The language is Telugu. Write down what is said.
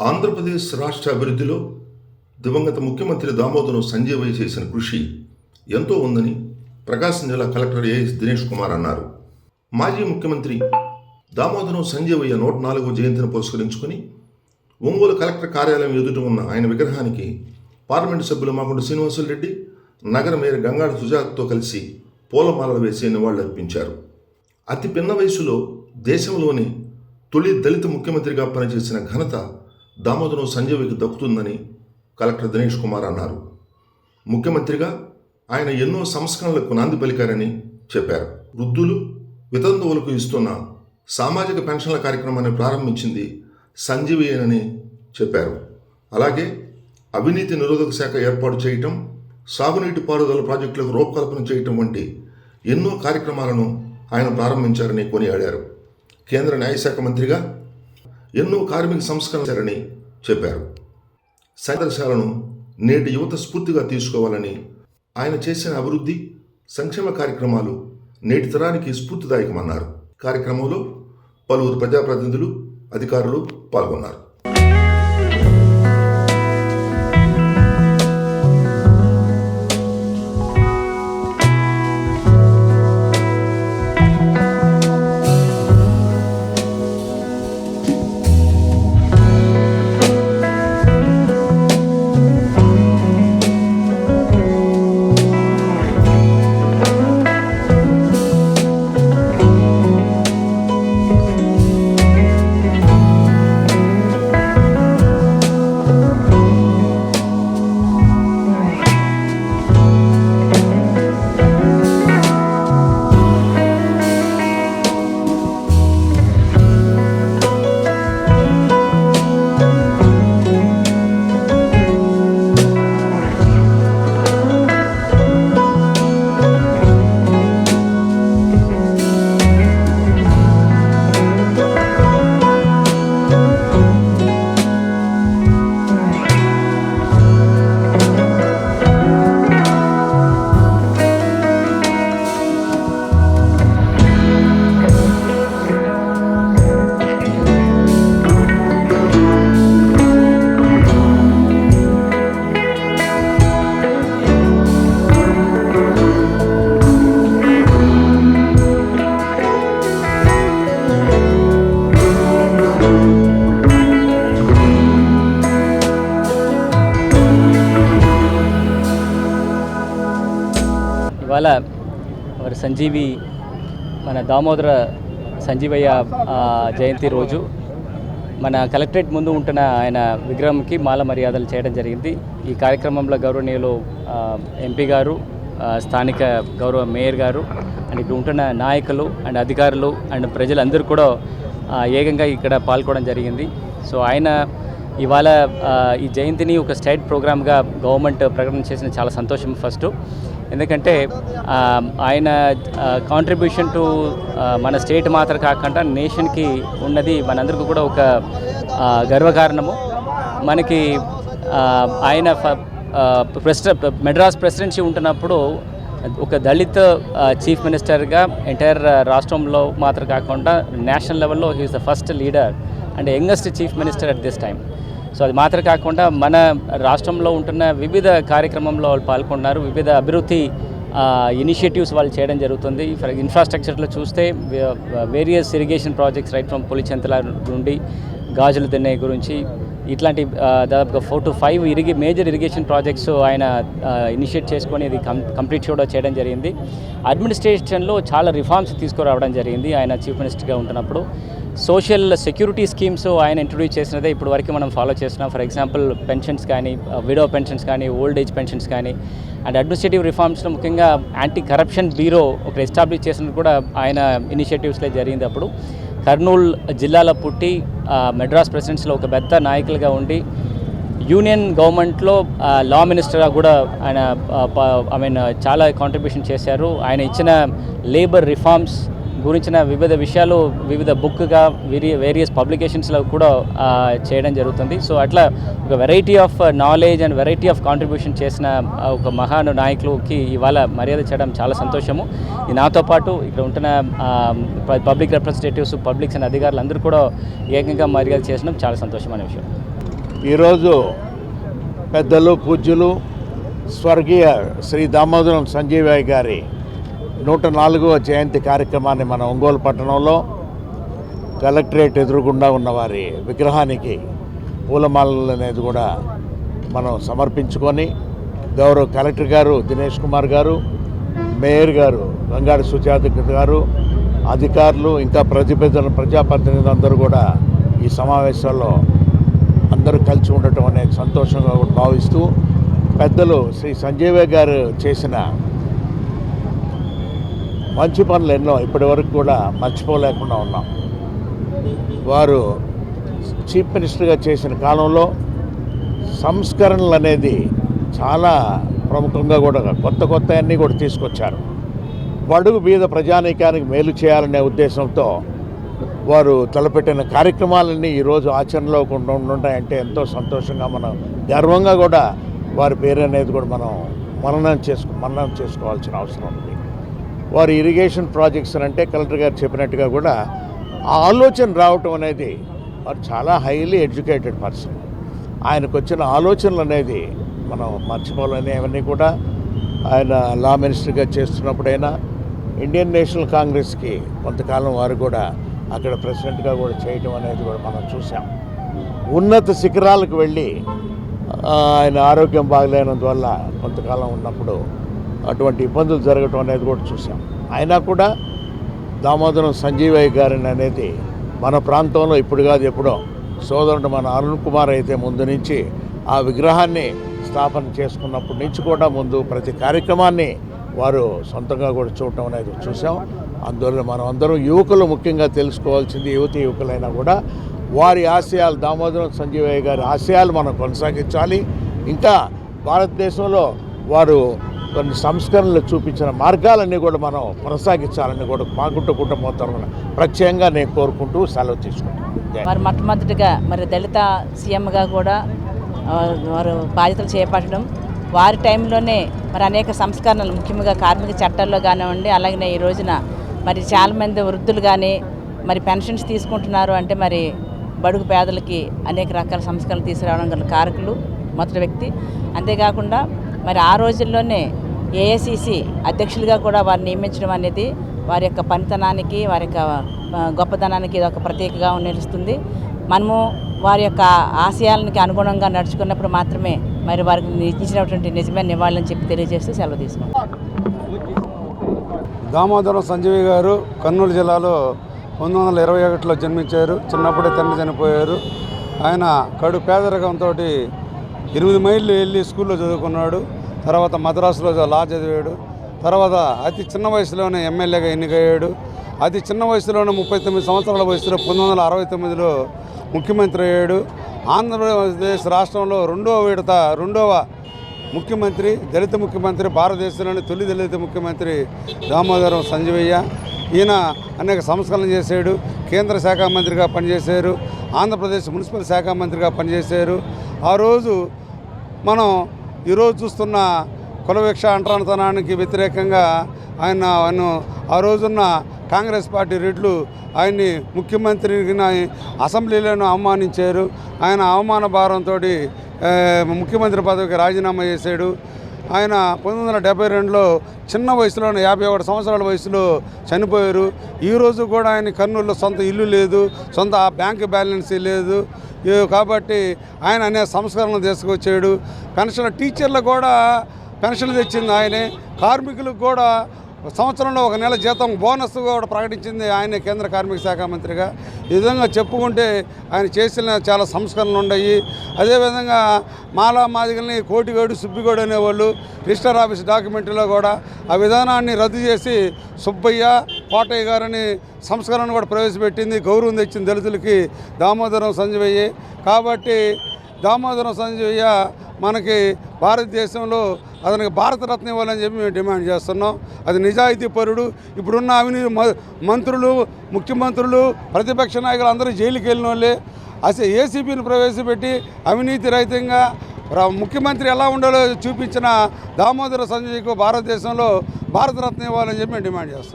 ఆంధ్రప్రదేశ్ రాష్ట్ర అభివృద్ధిలో దివంగత ముఖ్యమంత్రి దామోదరం సంజీవయ్య చేసిన కృషి ఎంతో ఉందని ప్రకాశం జిల్లా కలెక్టర్ ఏఎస్ దినేష్ కుమార్ అన్నారు. మాజీ ముఖ్యమంత్రి దామోదరం సంజీవయ్య నూట నాలుగో జయంతిని పురస్కరించుకుని ఒంగోలు కలెక్టర్ కార్యాలయం ఎదుట ఉన్న ఆయన విగ్రహానికి పార్లమెంటు సభ్యులు మాగుంట శ్రీనివాసులు రెడ్డి నగర మేయర్ గంగాడ సుజాత్తో కలిసి పూలమాలలు వేసి నివాళులర్పించారు అతి పిన్న వయసులో దేశంలోని తొలి దళిత ముఖ్యమంత్రిగా పనిచేసిన ఘనత దామోదరం సంజీవికి దక్కుతుందని కలెక్టర్ దినేష్ కుమార్ అన్నారు. ముఖ్యమంత్రిగా ఆయన ఎన్నో సంస్కరణలకు నాంది పలికారని చెప్పారు. వృద్ధులు వితంతువులకు ఇస్తున్న సామాజిక పెన్షన్ల కార్యక్రమాన్ని ప్రారంభించింది సంజీవియేనని చెప్పారు. అలాగే అవినీతి నిరోధక శాఖ ఏర్పాటు చేయటం సాగునీటి పారుదల ప్రాజెక్టులకు రూపకల్పన చేయటం వంటి ఎన్నో కార్యక్రమాలను ఆయన ప్రారంభించారని కొనియాడారు. కేంద్ర న్యాయశాఖ మంత్రిగా ఎన్నో కార్మిక సంస్కరించారని చెప్పారు. సందర్శాలను నేటి యువత స్ఫూర్తిగా తీసుకోవాలని ఆయన చేసిన అభివృద్ధి సంక్షేమ కార్యక్రమాలు నేటి తరానికి స్ఫూర్తిదాయకమన్నారు. కార్యక్రమంలో పలువురు ప్రజాప్రతినిధులు అధికారులు పాల్గొన్నారు. ఇవాళ మరి సంజీవి మన దామోదర సంజీవయ్య జయంతి రోజు మన కలెక్టరేట్ ముందు ఉంటున్న ఆయన విగ్రహంకి మాల మర్యాదలు చేయడం జరిగింది. ఈ కార్యక్రమంలో గౌరవనీయులు ఎంపీ గారు స్థానిక గౌరవ మేయర్ గారు అండ్ ఇక్కడ ఉంటున్న నాయకులు అండ్ అధికారులు అండ్ ప్రజలందరూ కూడా ఏకంగా ఇక్కడ పాల్గొనడం జరిగింది. సో ఆయన ఇవాళ ఈ జయంతిని ఒక స్టేట్ ప్రోగ్రామ్గా గవర్నమెంట్ ప్రకటన చేసిన చాలా సంతోషం ఫస్ట్. ఎందుకంటే ఆయన కాంట్రిబ్యూషన్ టు మన స్టేట్ మాత్రం కాకుండా నేషన్కి ఉన్నది మనందరికీ కూడా ఒక గర్వకారణము. మనకి ఆయన ఫ- ప్రెసిడ మెడ్రాస్ ప్రెసిడెన్సీ ఉంటున్నప్పుడు ఒక దళిత చీఫ్ మినిస్టర్గా ఎంటైర్ రాష్ట్రంలో మాత్రం కాకుండా నేషనల్ లెవెల్లో he is the first leader and youngest chief minister at this time so అది మాత్రం కాకుండా మన రాష్ట్రంలో ఉంటున్న వివిధ కార్యక్రమంలో వాళ్ళు పాల్గొన్నారు. వివిధ అభివృద్ధి ఇనిషియేటివ్స్ వాళ్ళు చేయడం జరుగుతుంది. ఫర్ ఇన్ఫ్రాస్ట్రక్చర్లో చూస్తే various irrigation projects right from Pulichintala నుండి గాజులు తినే గురించి ఇట్లాంటి దాదాపుగా ఫోర్ టు ఫైవ్ ఇరిగి మేజర్ ఇరిగేషన్ ప్రాజెక్ట్స్ ఆయన ఇనిషియేట్ చేసుకొని ఇది కంప్లీట్ కూడా చేయడం జరిగింది. అడ్మినిస్ట్రేషన్లో చాలా రిఫార్మ్స్ తీసుకురావడం జరిగింది ఆయన చీఫ్ మినిస్టర్గా ఉంటున్నప్పుడు. సోషల్ సెక్యూరిటీ స్కీమ్స్ ఆయన ఇంట్రొడ్యూస్ చేసినదే ఇప్పుడు వరకు మనం ఫాలో చేస్తున్నాం. ఫర్ ఎగ్జాంపుల్ పెన్షన్స్ కానీ విడో పెన్షన్స్ కానీ ఓల్డ్ ఏజ్ పెన్షన్స్ కానీ. అండ్ అడ్మినిస్ట్రేటివ్ రిఫార్మ్స్లో ముఖ్యంగా యాంటీ కరప్షన్ బ్యూరో ఒక ఎస్టాబ్లిష్ చేసినది కూడా ఆయన ఇనిషియేటివ్స్లో జరిగింది అప్పుడు. కర్నూలు జిల్లాలో పుట్టి మెడ్రాస్ ప్రెసిడెన్సీలో ఒక పెద్ద నాయకులుగా ఉండి యూనియన్ గవర్నమెంట్లో లా మినిస్టర్గా కూడా ఆయన ఐ మీన్ చాలా కాంట్రిబ్యూషన్ చేశారు. ఆయన ఇచ్చిన లేబర్ రిఫార్మ్స్ గురించిన వివిధ విషయాలు వివిధ బుక్గా వేరి వేరియస్ పబ్లికేషన్స్లో కూడా చేయడం జరుగుతుంది. సో అట్లా ఒక variety of knowledge and variety of contribution చేసిన ఒక మహాను నాయకులకి ఇవాళ మర్యాద చేయడం చాలా సంతోషము. నాతో పాటు ఇక్కడ ఉంటున్న పబ్లిక్ రిప్రజెంటేటివ్స్ పబ్లిక్స్ అండ్ అధికారులు అందరూ కూడా ఏకంగా మర్యాద చేసిన చాలా సంతోషమైన విషయం. ఈరోజు పెద్దలు పూజ్యులు స్వర్గీయ శ్రీ దామోదరం సంజీవయ్య గారి నూట నాలుగవ జయంతి కార్యక్రమాన్ని మన ఒంగోలు పట్టణంలో కలెక్టరేట్ ఎదురుగుండా ఉన్న వారి విగ్రహానికి పూలమాలలు అనేది కూడా మనం సమర్పించుకొని గౌరవ కలెక్టర్ గారు దినేష్ కుమార్ గారు మేయర్ గారు గంగాడి సుజాత గారు అధికారులు ఇంకా ప్రతిపేదలు ప్రజాప్రతినిధులు అందరూ కూడా ఈ సమావేశాల్లో అందరూ కలిసి ఉండటం అనేది సంతోషంగా భావిస్తూ పెద్దలు శ్రీ సంజీవ గారు చేసిన మంచి పనులు ఎన్నో ఇప్పటి వరకు కూడా మర్చిపోలేకుండా ఉన్నాం. వారు చీఫ్ మినిస్టర్గా చేసిన కాలంలో సంస్కరణలు అనేది చాలా ప్రముఖంగా కూడా కొత్త కొత్త అన్నీ కూడా తీసుకొచ్చారు. బడుగు బీద ప్రజానీకానికి మేలు చేయాలనే ఉద్దేశంతో వారు తలపెట్టిన కార్యక్రమాలన్నీ ఈరోజు ఆచరణలో ఉండ- ఉండుంటాయంటే ఎంతో సంతోషంగా మనం గర్వంగా కూడా వారి పేరు అనేది కూడా మనం మననం చేసుకో మననం చేసుకోవాల్సిన అవసరం ఉంది. వారి ఇరిగేషన్ ప్రాజెక్ట్స్ అంటే కలెక్టర్ గారు చెప్పినట్టుగా కూడా ఆ ఆలోచన రావటం అనేది వారు చాలా హైలీ ఎడ్యుకేటెడ్ పర్సన్. ఆయనకు వచ్చిన ఆలోచనలు అనేది మనం మర్చిపోలేని అవన్నీ కూడా ఆయన లా మినిస్టర్గా చేస్తున్నప్పుడైనా ఇండియన్ నేషనల్ కాంగ్రెస్కి కొంతకాలం వారు కూడా అక్కడ ప్రెసిడెంట్గా కూడా చేయటం అనేది కూడా మనం చూసాం ఉన్నత శిఖరాలకు వెళ్ళి ఆయన ఆరోగ్యం బాగలేనందువల్ల కొంతకాలం ఉన్నప్పుడు అటువంటి ఇబ్బందులు జరగటం అనేది కూడా చూసాం అయినా కూడా దామోదరం సంజీవయ్య గారిని అనేది మన ప్రాంతంలో ఇప్పుడు కాదు ఎప్పుడో సోదరుడు మన అరుణ్ కుమార్ అయితే ముందు నుంచి ఆ విగ్రహాన్ని స్థాపన చేసుకున్నప్పటి నుంచి కూడా ముందు ప్రతి కార్యక్రమాన్ని వారు సొంతంగా కూడా చూడటం అనేది చూసాం అందువల్ల మనం అందరం యువకులు ముఖ్యంగా తెలుసుకోవాల్సింది యువతి యువకులైనా కూడా వారి ఆశయాలు దామోదరం సంజీవయ్య గారి ఆశయాలు మనం కొనసాగించాలి. ఇంకా భారతదేశంలో వారు కొన్ని సంస్కరణలు చూపించిన మార్గాలన్నీ కూడా మనం కొనసాగించాలని కూడా మాగుంట కుటుంబం తరఫున ప్రత్యేకంగా నేను కోరుకుంటూ సెలవు తీసుకుంటాను. మరి మొట్టమొదటిగా మరి దళిత సీఎంగా కూడా వారు బాధ్యతలు చేపట్టడం వారి టైంలోనే మరి అనేక సంస్కరణలు ముఖ్యంగా కార్మిక చట్టాల్లో కానివ్వండి అలాగనే ఈ రోజున మరి చాలామంది వృద్ధులు కానీ మరి పెన్షన్స్ తీసుకుంటున్నారు అంటే మరి బడుగు పేదలకి అనేక రకాల సంస్కరణలు తీసుకురావడం గల కారకులు మొదటి వ్యక్తి. అంతేకాకుండా మరి ఆ రోజుల్లోనే ఏఐసిసి అధ్యక్షులుగా కూడా వారిని నియమించడం అనేది వారి యొక్క పనితనానికి వారి యొక్క గొప్పతనానికి ఇది ఒక ప్రత్యేకగా నిలుస్తుంది. మనము వారి యొక్క ఆశయాలకి అనుగుణంగా నడుచుకున్నప్పుడు మాత్రమే మరి వారికి ఇచ్చినటువంటి నిజమైన నివాళులని చెప్పి తెలియజేస్తూ సెలవు తీసుకుంటాం దామోదరం సంజీవి గారు కర్నూలు జిల్లాలో పంతొమ్మిది వందల ఇరవై ఒకటిలో జన్మించారు. చిన్నప్పుడే తండ్రి చనిపోయారు. ఆయన కడు పేదరికంతో ఎనిమిది మైళ్ళు వెళ్ళి స్కూల్లో చదువుకున్నాడు. తర్వాత మద్రాసులో లా చదివాడు. తర్వాత అతి చిన్న వయసులోనే ఎమ్మెల్యేగా ఎన్నికయ్యాడు. అతి చిన్న వయసులోనే ముప్పై తొమ్మిది సంవత్సరాల వయసులో పంతొమ్మిది వందల అరవై తొమ్మిదిలో ముఖ్యమంత్రి అయ్యాడు. ఆంధ్రప్రదేశ్ రాష్ట్రంలో రెండవ విడత రెండవ ముఖ్యమంత్రి దళిత ముఖ్యమంత్రి భారతదేశంలోని తొలి దళిత ముఖ్యమంత్రి దామోదరం సంజీవయ్య. ఈయన అనేక సంస్కరణలు చేశాడు. కేంద్ర శాఖ మంత్రిగా పనిచేశారు. ఆంధ్రప్రదేశ్ మున్సిపల్ శాఖ మంత్రిగా పనిచేశారు. ఆ రోజు మనం ఈరోజు చూస్తున్న కులవిక్ష అంటరానితనానికి వ్యతిరేకంగా ఆయన ఆయన ఆ రోజున్న కాంగ్రెస్ పార్టీ రెడ్లు ఆయన్ని ముఖ్యమంత్రిని అసెంబ్లీలోనూ అవమానించారు. ఆయన అవమాన భారంతో ముఖ్యమంత్రి పదవికి రాజీనామా చేశాడు. ఆయన పంతొమ్మిది వందల డెబ్బై రెండులో చిన్న వయసులోనే యాభై ఒకటి సంవత్సరాల వయసులో చనిపోయారు. ఈరోజు కూడా ఆయన కర్నూలులో సొంత ఇల్లు లేదు సొంత బ్యాంక్ బ్యాలెన్స్ లేదు. కాబట్టి ఆయన అనేక సంస్కరణలు తీసుకొచ్చాడు. పెన్షన్ టీచర్లు కూడా పెన్షన్లు తెచ్చింది ఆయనే. కార్మికులకు కూడా సంవత్సరంలో ఒక నెల జీతం బోనస్ కూడా ప్రకటించింది ఆయన కేంద్ర కార్మిక శాఖ మంత్రిగా. ఈ విధంగా చెప్పుకుంటే ఆయన చేసిన చాలా సంస్కరణలు ఉన్నాయి. అదేవిధంగా మాలా మాదిగల్ని కోటిగోడు సుబ్బిగోడు అనేవాళ్ళు రిజిస్టర్ ఆఫీస్ డాక్యుమెంట్లో కూడా ఆ విధానాన్ని రద్దు చేసి సుబ్బయ్య కోటయ్య గారని సంస్కరణ కూడా ప్రవేశపెట్టింది. గౌరవం తెచ్చింది దళితులకి దామోదరం సంజయ్య కాబట్టి దామోదరం సంజయ్య మనకి భారతదేశంలో అతనికి భారతరత్న ఇవ్వాలని చెప్పి మేము డిమాండ్ చేస్తున్నాం. అది నిజాయితీ పరుడు ఇప్పుడున్న అవినీతి మ- మంత్రులు ముఖ్యమంత్రులు ప్రతిపక్ష నాయకులు అందరూ జైలుకి వెళ్ళిన వాళ్ళే. అసలు ఏసీబీని ప్రవేశపెట్టి అవినీతి రహితంగా ముఖ్యమంత్రి ఎలా ఉండాలో చూపించిన దామోదర సంజయ్కు భారతదేశంలో భారతరత్న ఇవ్వాలని చెప్పి మేము డిమాండ్ చేస్తున్నాం.